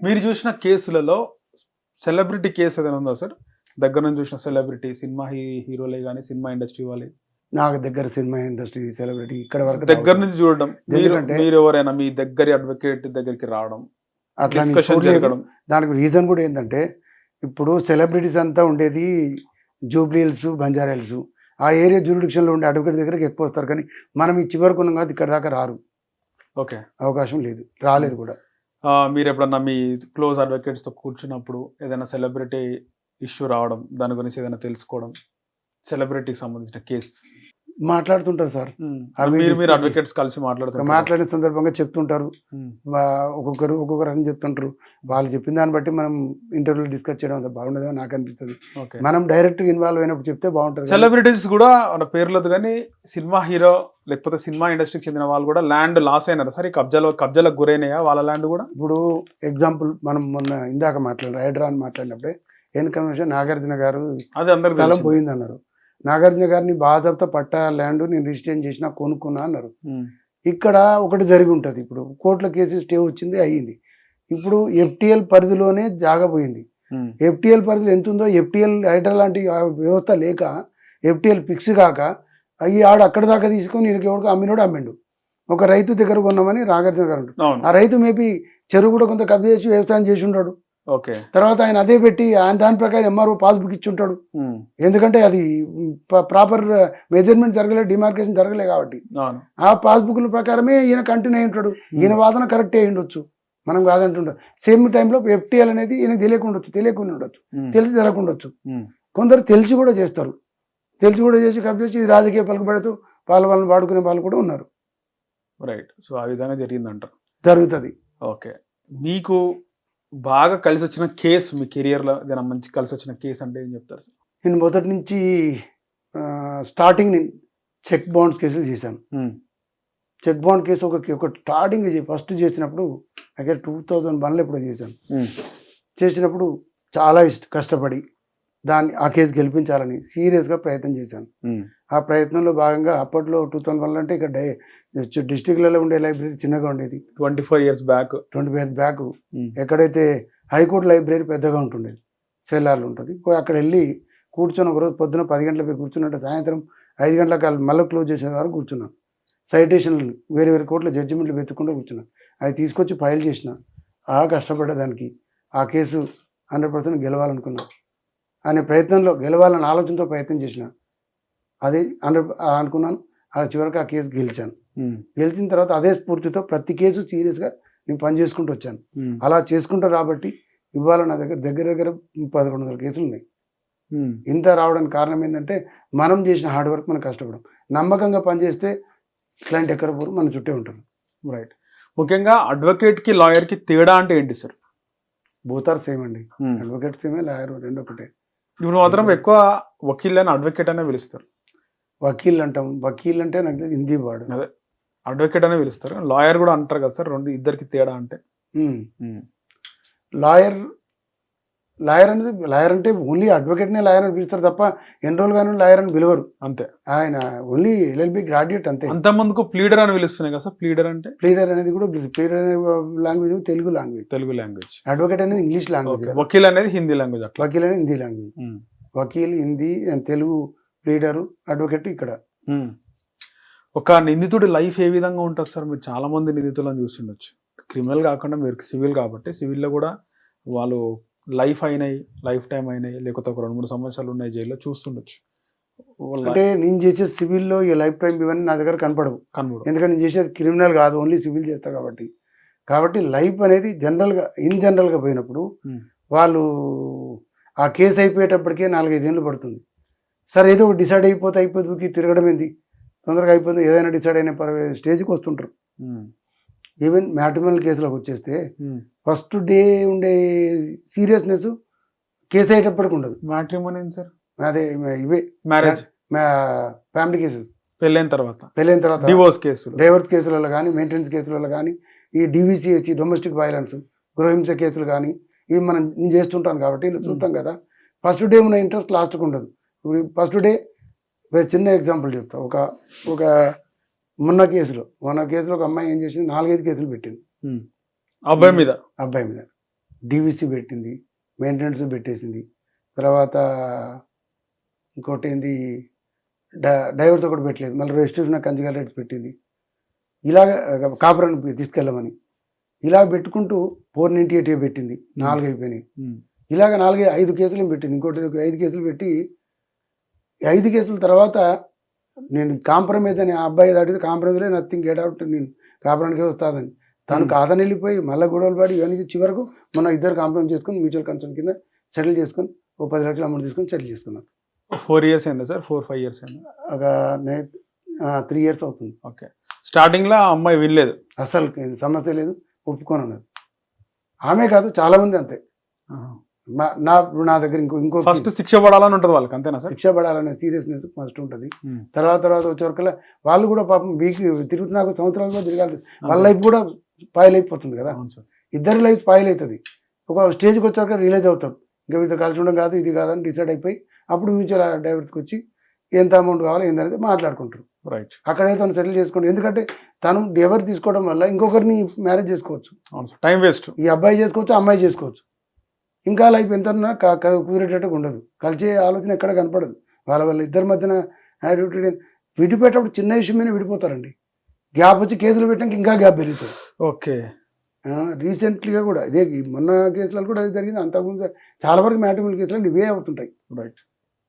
మీరు చూసిన కేసులలో సెలబ్రిటీ కేసు ఏదైనా ఉందా సార్? దగ్గర నుంచి చూసిన సెలబ్రిటీ సినిమా హీ- హీరోలే కానీ సినిమా ఇండస్ట్రీ వాళ్ళే? నాకు దగ్గర సినిమా ఇండస్ట్రీ సెలబ్రిటీ ఇక్కడ వరకు దగ్గర నుంచి చూడడం మీరు ఎవరైనా మీ దగ్గర అడ్వకేట్ దగ్గరికి రావడం అట్లా దానికి రీజన్ కూడా ఏంటంటే ఇప్పుడు సెలబ్రిటీస్ అంతా ఉండేది జూబ్లీ హిల్స్ బంజారా హిల్స్. ఆ ఏరియా జ్యూరిడిక్షన్లో ఉండే అడ్వకేట్ దగ్గరికి ఎక్కువ వస్తారు కానీ మనం ఈ చివరకు ఉన్నాం కాబట్టి ఇక్కడ దాకా రారు. ఓకే. అవకాశం లేదు. రాలేదు కూడా. మీరు ఎప్పుడన్నా మీ క్లోజ్ అడ్వకేట్స్తో కూర్చున్నప్పుడు ఏదైనా సెలబ్రిటీ ఇష్యూ రావడం దాని గురించి ఏదైనా తెలుసుకోవడం సెలబ్రిటీకి సంబంధించిన కేసు మాట్లాడుతుంటారు సార్. మీరు అడ్వకేట్స్ కలిసి మాట్లాడుతారు మాట్లాడిన సందర్భంగా చెప్తుంటారు. ఒక్కొక్కరు ఒక్కొక్కరు అని చెప్తుంటారు. వాళ్ళు చెప్పిన దాన్ని బట్టి మనం ఇంటర్వ్యూలో డిస్కస్ చేయడం అంత బాగుండదేమో నాకు అనిపిస్తుంది. ఓకే. మనం డైరెక్ట్ ఇన్వాల్వ్ అయినప్పుడు చెప్తే బాగుంటుంది సెలబ్రిటీస్ కూడా మన పేర్లతో కానీ సినిమా హీరో లేకపోతే సినిమా ఇండస్ట్రీకి చెందిన వాళ్ళు కూడా ల్యాండ్ లాస్ అయినారు సరే? కబ్జాలో కబ్జాలకు గురైనాయా వాళ్ళ ల్యాండ్ కూడా? ఇప్పుడు ఎగ్జాంపుల్ మనం మొన్న ఇందాక మాట్లాడారు హైడ్రా అని మాట్లాడినప్పుడే ఎన్ కమిషన్ నాగార్జున గారు అది అందరికి స్థలం తెలిసిందే. పోయింది అన్నారు నాగార్జున గారిని బాధతో పట్టా ల్యాండ్ నేను రిజిస్ట్రేషన్ చేసినా కొనుక్కున్నా అన్నారు. ఇక్కడ ఒకటి జరిగి ఉంటుంది ఇప్పుడు. కోర్టులో కేసు స్టే వచ్చింది అయ్యింది. ఇప్పుడు ఎఫ్టిఎల్ పరిధిలోనే జాగా పోయింది. ఉమ్, ఎఫ్టిఎల్ పరిధిలో ఎంత ఉందో ఎఫ్టిఎల్ హైడ్రా లాంటి వ్యవస్థ లేక ఎఫ్టిఎల్ ఫిక్స్ కాక అయ్యి ఆడు అక్కడ దాకా తీసుకొని ఈయనకి ఎవరికి అమ్మినోడు అమ్మిండు. ఒక రైతు దగ్గర కొన్నామని నాగార్జున గారు ఆ రైతు మేబీ చెరువు కూడా కొంత కబ్జా చేసి వ్యవసాయం చేసి ఉంటాడు ఓకే. తర్వాత ఆయన అదే పెట్టి ఆయన దాని ప్రకారం ఎంఆర్ఓ పాస్బుక్ ఇచ్చి ఉంటాడు ఎందుకంటే అది ప్రాపర్ మెజర్మెంట్ జరగలే డిమార్కేషన్ జరగలే కాబట్టి. ఆ పాస్బుక్ల ప్రకారమే ఈయన కంటిన్యూ అయి ఉంటాడు. ఈయన వాదన కరెక్ట్ అయి ఉండొచ్చు. మనం కాదంటుంటాం సేమ్ టైంలో ఎఫ్టీఎల్ అనేది ఈయనకు తెలియకుండొచ్చు తెలియకుండా ఉండొచ్చు తెలిసి జరగకుండొచ్చు. కొందరు తెలిసి కూడా చేస్తారు. తెలిసి కూడా చేసి కబ్జా చేసి రాజకీయ పలుకుబడుతూ వాళ్ళ వాళ్ళని వాడుకునే వాళ్ళు కూడా ఉన్నారు. రైట్. సో ఆ విధంగా జరిగిందంటారు. జరుగుతుంది. ఓకే. మీకు బాగా కలిసి వచ్చిన కేసు మీ కెరియర్లో ఏదైనా మంచి కలిసి వచ్చిన కేసు అంటే ఏం చెప్తారు సార్? నేను మొదటి నుంచి స్టార్టింగ్ నేను చెక్ బౌండ్స్ కేసులు చేశాను. చెక్ బౌండ్ కేసు ఒక ఒక స్టార్టింగ్ ఫస్ట్ చేసినప్పుడు అయితే టూ థౌజండ్ వన్లో ఎప్పుడో చేశాను. చేసినప్పుడు చాలా ఇష్ట కష్టపడి దాన్ని ఆ కేసు గెలిపించాలని సీరియస్గా ప్రయత్నం చేశాను. ఆ ప్రయత్నంలో భాగంగా అప్పట్లో టూ థౌజండ్ వన్ అంటే ఇక్కడ డిస్టిక్లలో ఉండే లైబ్రరీ చిన్నగా ఉండేది. Twenty four years back. Twenty five back um, ఎక్కడైతే హైకోర్టు లైబ్రరీ పెద్దగా ఉంటుండేది సెల్లార్లు ఉంటుంది. అక్కడ వెళ్ళి కూర్చొని ఒకరోజు పొద్దున పది గంటలకు పోయి కూర్చున్నట్టు సాయంత్రం ఐదు గంటలకు మళ్ళీ క్లోజ్ చేసే వరకు కూర్చున్నాను. సైటేషన్లు వేరే వేరే కోర్టులో జడ్జిమెంట్లు వెతుక్కుంటూ కూర్చున్నాను. అవి తీసుకొచ్చి ఫైల్ చేసిన. ఆ కష్టపడ్డదానికి ఆ కేసు హండ్రెడ్ పర్సెంట్ గెలవాలనుకున్నా అనే ప్రయత్నంలో గెలవాలన్న ఆలోచనతో ప్రయత్నం చేసిన. అది హండ్రెడ్ అనుకున్నాను. ఆ చివరికి ఆ కేసు గెలిచాను. గెలిచిన తర్వాత అదే స్ఫూర్తితో ప్రతి కేసు సీరియస్గా నేను పని చేసుకుంటూ వచ్చాను అలా చేసుకుంటూ రాబట్టి ఇవాళ నా దగ్గర దగ్గర దగ్గర పదకొండు వందల కేసులు ఉన్నాయి. ఇంత రావడానికి కారణం ఏంటంటే మనం చేసిన హార్డ్ వర్క్ మనం కష్టపడడం నమ్మకంగా పనిచేస్తే క్లయింట్ ఎక్కడ పోరు మన చుట్టే ఉంటారు. రైట్ ముఖ్యంగా అడ్వకేట్కి లాయర్కి తేడా అంటే ఏంటి సార్? బోతార్ సేమ్ అండి. అడ్వకేట్ సేమే లాయర్ రెండు ఒకటే ఇప్పుడు మాత్రం ఎక్కువ వకీల్ అని అడ్వకేట్ అనే పిలుస్తారు. వకీల్ అంటాం. వకీల్ అంటే నాకు హిందీ వాడు అదే. అడ్వకేట్ అనే పిలుస్తారు. లాయర్ కూడా అంటారు కదా సార్ రెండు ఇద్దరికి తేడా అంటే. లాయర్ లాయర్ అనేది లాయర్ అంటే ఓన్లీ అడ్వకేట్నే లాయర్ అని పిలుస్తారు తప్ప ఎన్ని రోజులు కానీ లాయర్ అని పిలవరు. అంతే. ఆయన ఓన్లీ ఎల్ఎల్బి గ్రాడ్యుయేట్ అంతే. అంత ముందుకు ప్లీడర్ అని పిలుస్తున్నాయి కదా సార్? ప్లీడర్ అంటే? ప్లీడర్ అనేది కూడా ప్లీడర్ అనే language Telugu language. Telugu language. Advocate అనేది ఇంగ్లీష్ లాంగ్వేజ్ వకీల్ అనేది హిందీ లాంగ్వేజ్ వకీల్ అనేది హిందీ లాంగ్వేజ్. వకీల్ హిందీ తెలుగు ప్లీడరు అడ్వకేట్ ఇక్కడ. ఒక నిందితుడి లైఫ్ ఏ విధంగా ఉంటుంది సార్? మీరు చాలా మంది నిందితులను చూసిండొచ్చు క్రిమినల్ కాకుండా మీరు సివిల్ కాబట్టి సివిల్లో కూడా వాళ్ళు లైఫ్ అయినాయి లైఫ్ టైం అయినాయి లేకపోతే ఒక రెండు మూడు సంవత్సరాలు ఉన్నాయి జైల్లో చూస్తుండొచ్చు. అంటే నేను చేసే సివిల్లో ఈ లైఫ్ టైం ఇవన్నీ నా దగ్గర కనపడవు. కనబడు ఎందుకంటే నేను చేసేది క్రిమినల్ కాదు ఓన్లీ సివిల్ చేస్తా కాబట్టి. కాబట్టి లైఫ్ అనేది జనరల్గా ఇన్ జనరల్గా పోయినప్పుడు. వాళ్ళు ఆ కేసు అయిపోయేటప్పటికే నాలుగైదేళ్ళు పడుతుంది. సరే ఏదో డిసైడ్ అయిపోతే అయిపోతుంది తిరగడం ఏంది? తొందరగా అయిపోతుంది ఏదైనా డిసైడ్ అయిన పర్వే స్టేజ్కి వస్తుంటారు. ఈవెన్ మ్యాట్రిమల్ కేసులోకి వచ్చేస్తే. ఫస్ట్ డే ఉండే సీరియస్నెస్ కేసు అయ్యేటప్పటికి ఉండదు. Matrimony sir? అదే ఇవే మ్యారేజ్. ఫ్యామిలీ కేసెస్ పెళ్ళైన తర్వాత. పెళ్ళైన తర్వాత. డివోర్స్ కేసులు. డైవర్స్ కేసులలో కానీ మెయింటెనెన్స్ కేసులలో కానీ ఈ డివిసి వచ్చి డొమెస్టిక్ వైలెన్స్ గృహహింస కేసులు కానీ ఇవి మనం నేను చేస్తుంటాను కాబట్టి ఇలా చూస్తాం కదా. ఫస్ట్ డే ఉన్న ఇంట్రెస్ట్ లాస్ట్కి ఉండదు. ఇప్పుడు ఫస్ట్ డే చిన్న ఎగ్జాంపుల్ చెప్తా. ఒక ఒక మొన్న కేసులో మొన్న కేసులో ఒక అమ్మాయి ఏం చేసింది? నాలుగైదు కేసులు పెట్టింది. అబ్బాయి మీద. అబ్బాయి మీద. డీవీసీ పెట్టింది మెయింటెనెన్స్ పెట్టేసింది. తర్వాత ఇంకోటి ఏంది డ్రైవర్తో కూడా పెట్టలేదు. మళ్ళీ రిజిస్ట్రేషన్ కంచిగా రేట్స్ పెట్టింది. ఇలాగ కాపురాన్ని తీసుకెళ్ళమని. ఇలా పెట్టుకుంటూ ఫోర్ నైంటీ ఎయిట్ పెట్టింది. నాలుగు అయిపోయినాయి. ఇలాగ నాలుగు ఐదు కేసులు పెట్టింది? ఇంకోటి ఐదు కేసులు పెట్టి ఐదు కేసుల తర్వాత నేను కాంప్రమైజ్ అని ఆ అబ్బాయి దాటితే కాంప్రమైజ్లే నథింగ్ గెట్ అవుట్ నేను కాపురానికి వస్తాదని. తను. కాదని వెళ్ళిపోయి మళ్ళీ గొడవలు పడి ఇవన్నీ చివరకు మన ఇద్దరు కాంప్రమైజ్ చేసుకొని మ్యూచువల్ కన్సర్న్ కింద సెటిల్ చేసుకొని ఓ పది లక్షల అమౌంట్ తీసుకొని సెటిల్ చేసుకున్నాను ఫోర్ ఇయర్స్ అయిందా సార్? ఫోర్ ఫైవ్ ఇయర్స్ అయింది? ఒక త్రీ ఇయర్స్ అవుతుంది. ఓకే. స్టార్టింగ్లో ఆ అమ్మాయి వినలేదు. అసలు సమస్య లేదు ఒప్పుకొని ఉన్నది. ఆమె కాదు చాలా మంది అంతే. నా నా దగ్గర ఇంకో ఇంకో ఫస్ట్ శిక్ష పడాలని ఉంటుంది వాళ్ళకి అంతేనా సార్? శిక్ష పడాలనే సీరియస్నెస్ ఫస్ట్ ఉంటుంది. తర్వాత తర్వాత వచ్చే వరకల్లా వాళ్ళు కూడా పాపం వీక్ తిరుగుతున్నా సంవత్సరాలు కూడా తిరగాలి. వాళ్ళ లైఫ్ కూడా స్పాయిల్ అయిపోతుంది కదా. అవును సార్. ఇద్దరి లైఫ్ స్పాయిల్ అవుతుంది ఒక స్టేజ్కి వచ్చాక రియలైజ్ అవుతాం. ఇంకా వీటితో కలిసి ఉండడం కాదు ఇది కాదని డిసైడ్ అయిపోయి అప్పుడు మ్యూచువల్ డైవర్స్కి వచ్చి ఎంత అమౌంట్ కావాలో ఏందనేది మాట్లాడుకుంటారు. రైట్. అక్కడైతే తను సెటిల్ చేసుకోండి. ఎందుకంటే తను ఎవరు తీసుకోవడం వల్ల ఇంకొకరిని మ్యారేజ్ చేసుకోవచ్చు. అవును సార్. Time waste. ఈ అబ్బాయి చేసుకోవచ్చు అమ్మాయి చేసుకోవచ్చు. ఇంకా లైఫ్ ఎంత కుదిరేటట్టుగా ఉండదు. కలిసే ఆలోచన ఎక్కడ కనపడదు. వాళ్ళ వాళ్ళ ఇద్దరి మధ్యన యాటిట్యూడ్ విడిపోయేటప్పుడు చిన్న విషయమైన విడిపోతారండి. గ్యాప్ వచ్చి కేసులు పెట్టినాక ఇంకా గ్యాప్ పెరుగుతుంది. ఓకే. రీసెంట్లీగా కూడా ఇదే మొన్న కేసులలో కూడా అది జరిగింది. అంతకుముందు చాలా వరకు మ్యాటమిల్ కేసులు ఇవే అవుతుంటాయి. రైట్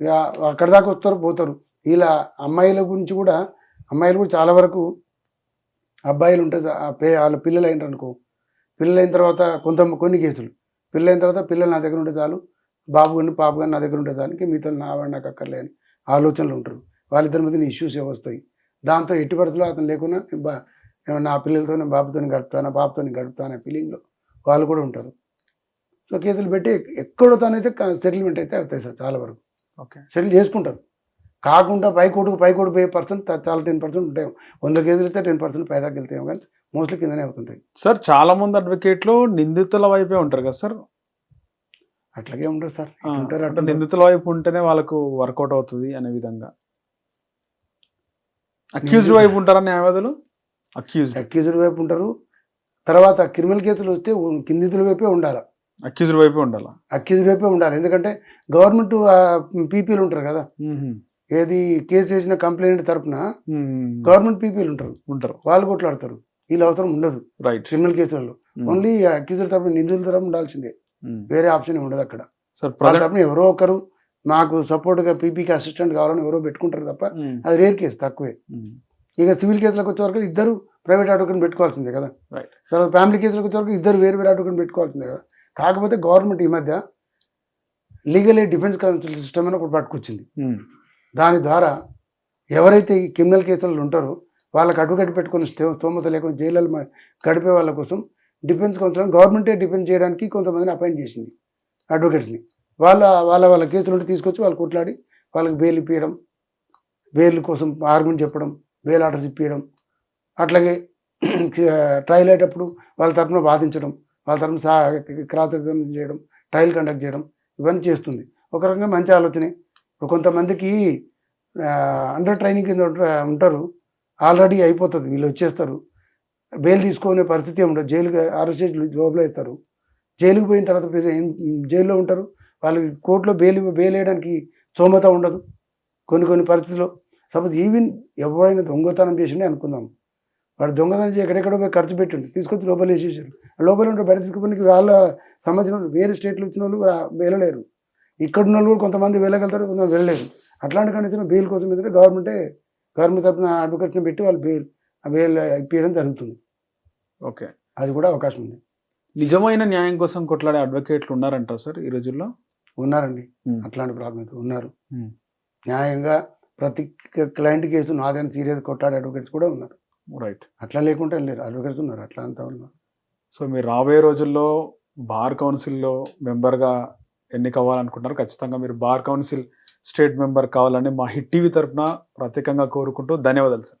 ఇక అక్కడ దాకా వస్తారు పోతారు. ఇలా అమ్మాయిల గురించి కూడా అమ్మాయిలు కూడా చాలా వరకు అబ్బాయిలు ఉంటుంది. వాళ్ళ పిల్లలు అయినారు అనుకో. పిల్లలు అయిన తర్వాత కొంత కొన్ని కేసులు. పిల్లలు అయిన తర్వాత పిల్లలు నా దగ్గర ఉంటే చాలు. బాబు కానీ పాప కానీ నా దగ్గర ఉంటే చాలు. మీతో నా వాడు నాకు అక్కర్లే అని ఆలోచనలు ఉంటారు. వాళ్ళిద్దరి మధ్య ఇష్యూస్ వస్తాయి. దాంతో ఎట్టి పరిస్థితుల్లో అతను లేకున్నా బా ఏమన్నా నా పిల్లలతో బాబుతో గడుపుతానా పాపతో గడుపుతానా ఫీలింగ్లో వాళ్ళు కూడా ఉంటారు. సో కేసులు పెట్టి ఎక్కడో తానైతే సెటిల్మెంట్ అయితే అవుతాయి సార్ చాలా వరకు. ఓకే. సెటిల్ చేసుకుంటారు. కాకుండా పై కోటుకు పై కోటు పోయే పర్సెంట్ చాలా టెన్ పర్సెంట్ ఉంటాయి వంద కేజీలు అయితే టెన్ పర్సెంట్ పైదాకి వెళ్తాయి కానీ మోస్ట్లీ కిందనే అవుతుంటాయి. సార్ చాలా మంది అడ్వకేట్లు నిందితుల వైపే ఉంటారు కదా సార్? అట్లాగే ఉండదు సార్. ఉంటారు అంటే అట్లా నిందితుల వైపు ఉంటేనే వాళ్ళకు వర్కౌట్ అవుతుంది అనే విధంగా. అక్యూజ్డ్ వైపు ఉంటారా న్యాయవాదులు అక్యూజ్డ్. అక్యూజర్ వైపు ఉంటారు. తర్వాత క్రిమినల్ కేసులు వస్తే కిందితుల వైపే ఉండాలి. అక్యూజ్డ్ వైపే ఉండాలా? అక్యూజర్ వైపే ఉండాలి. ఎందుకంటే గవర్నమెంట్ పీపీలు ఉంటారు కదా. ఏది కేసు వేసిన కంప్లైంట్ తరపున. గవర్నమెంట్ పీపీలు ఉంటారు. ఉంటారు. వాళ్ళు కొట్లాడతారు. వీళ్ళు అవసరం ఉండదు. రైట్ క్రిమినల్ కేసులలో. ఓన్లీ అక్యూజర్ తరపున నిందితుల తరపున ఉండాల్సిందే. వేరే ఆప్షన్ ఉండదు అక్కడ. సార్ తరపున ఎవరో ఒకరు నాకు సపోర్ట్గా పీపీకి అసిస్టెంట్ కావాలని ఎవరో పెట్టుకుంటారు తప్ప అది రేర్ కేసు తక్కువే. ఇక సివిల్ కేసులకు వచ్చే వరకు ఇద్దరు ప్రైవేట్ అడ్వకేట్ పెట్టుకోవాల్సిందే కదా. తర్వాత ఫ్యామిలీ కేసులకు వచ్చే వరకు ఇద్దరు వేరు వేరు అడ్వకేట్ పెట్టుకోవాల్సిందే కదా. కాకపోతే గవర్నమెంట్ ఈ మధ్య legal aid defence counsel system అని ఒకటి పట్టుకొచ్చింది. దాని ద్వారా ఎవరైతే ఈ క్రిమినల్ కేసులలో ఉంటారో వాళ్ళకి అడ్వకేట్ పెట్టుకుని స్తోమత లేకుండా జైలు గడిపే వాళ్ళ కోసం డిఫెన్స్ కౌన్సిల్ గవర్నమెంటే డిఫెన్స్ చేయడానికి కొంతమందిని అపాయింట్ చేసింది అడ్వకేట్స్ని వాళ్ళ వాళ్ళ వాళ్ళ కేసులు తీసుకొచ్చి వాళ్ళు కొట్లాడి వాళ్ళకి బెయిల్ ఇప్పించడం బెయిల్ కోసం ఆర్గ్యుమెంట్ చెప్పడం బెయిల్ ఆర్డర్స్ ఇప్పించడం అట్లాగే ట్రయల్ అయ్యేటప్పుడు వాళ్ళ తరఫున వాదించడం వాళ్ళ తరఫున సా క్రాతం చేయడం ట్రయల్ కండక్ట్ చేయడం ఇవన్నీ చేస్తుంది. ఒక రకంగా మంచి ఆలోచనే. ఇప్పుడు కొంతమందికి అండర్ ట్రైనింగ్ కింద ఉంటారు. ఆల్రెడీ అయిపోతుంది. వీళ్ళు వచ్చేస్తారు. బెయిల్ తీసుకునే పరిస్థితి ఉండదు జైలుకి అరెస్ట్ చేసి లోపల వేస్తారు జైలుకి పోయిన తర్వాత జైల్లో ఉంటారు. వాళ్ళకి కోర్టులో బెయిల్ బెయిల్ వేయడానికి స్తోమత ఉండదు. కొన్ని కొన్ని పరిస్థితుల్లో సపోజ్ ఈవెన్ ఎవరైనా దొంగతనం చేసిండే అనుకుందాం. వాడు దొంగతనం చేసి ఎక్కడెక్కడో పోయి ఖర్చు పెట్టిండు తీసుకొచ్చి లోపల వేసేసారు. లోపల ఉంటే బయట తీసుకుపోయి వాళ్ళ సంబంధించిన వేరే స్టేట్లో వచ్చిన వాళ్ళు వెళ్ళలేరు. ఇక్కడ ఉన్న వాళ్ళు కూడా కొంతమంది వెళ్ళగలుగుతారు కొంతమంది వెళ్ళలేరు. అట్లాంటి కండిషన్ బెయిల్ కోసం ఏంటంటే గవర్నమెంటే గవర్నమెంట్ తరఫున అడ్వకేట్ని పెట్టి వాళ్ళు బెయిల్ ఆ బెయిల్ ఇప్పించడం జరుగుతుంది. ఓకే. అది కూడా అవకాశం ఉంది. నిజమైన న్యాయం కోసం కొట్లాడే అడ్వకేట్లు ఉన్నారంట సార్ ఈ రోజుల్లో? ఉన్నారండి. అట్లాంటి ప్రాబ్లం అయితే ఉన్నారు. న్యాయంగా ప్రతి క్లయింట్ కేసు నాదని సీరియస్ కొట్లాడే అడ్వకేట్స్ కూడా ఉన్నారు. రైట్. అట్లా లేకుంటే లేరు అడ్వకేట్స్ ఉన్నారు. అట్లా అంతా ఉన్నారు. సో మీరు రాబోయే రోజుల్లో బార్ కౌన్సిల్లో మెంబర్గా ఎన్నికవ్వాలనుకుంటున్నారు. ఖచ్చితంగా మీరు బార్ కౌన్సిల్ స్టేట్ మెంబర్ కావాలని మా హిట్ టీవీ తరఫున ప్రత్యేకంగా కోరుకుంటూ ధన్యవాదాలు సార్.